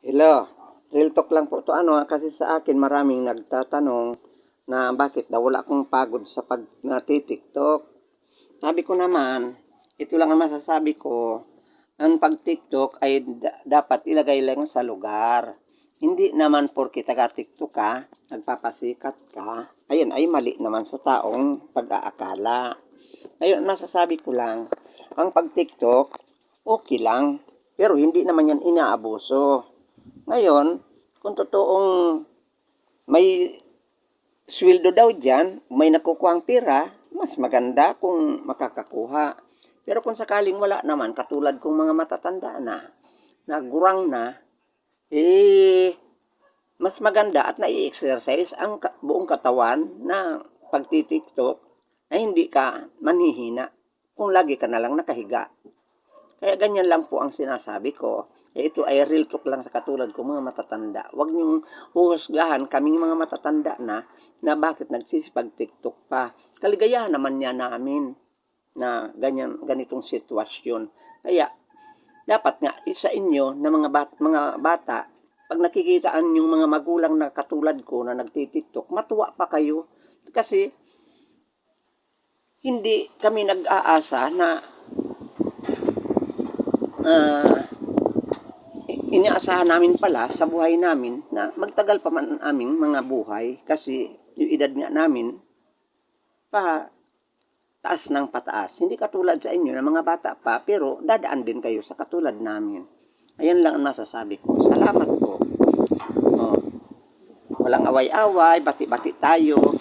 Hello, real talk lang po to ano ah, kasi sa akin maraming nagtatanong na bakit daw wala akong pagod sa pag TikTok. Sabi ko naman, ito lang ang masasabi ko, ang pag TikTok ay da- dapat ilagay lang sa lugar. Hindi naman porke taga TikTok ka, nagpapasikat ka, ayun ay mali naman sa taong pag-aakala. Ayun, masasabi ko lang, ang pag TikTok, okay lang, pero hindi naman yan inaabuso. Ngayon, kung totoong may sweldo daw dyan, may nakukuha ang pera, mas maganda kung makakakuha. Pero kung sakaling wala naman, katulad kong mga matatanda na, nagurang na, eh, mas maganda at nai-exercise ang buong katawan na pagtitiktok na hindi ka manhihina kung lagi ka na lang nakahiga. Kaya ganyan lang po ang sinasabi ko. Eh, ito ay real talk lang sa katulad ko mga matatanda. Huwag niyong huhusgahan kaming mga matatanda na na bakit nagsisipag TikTok pa. Kaligayahan naman niya namin na ganyan ganitong sitwasyon. Kaya dapat nga isa inyo na mga bat, mga bata pag nakikitaan yung mga magulang na katulad ko na nagtitiktok, matuwa pa kayo. Kasi hindi kami nag-aasa na ah, inaasahan namin pala sa buhay namin na magtagal pa man ang aming mga buhay kasi yung edad nga namin pa taas ng pataas. Hindi katulad sa inyo na mga bata pa pero dadaan din kayo sa katulad namin. Ayan lang ang masasabi ko. Salamat po. Oh. Walang away-away, bati-bati tayo.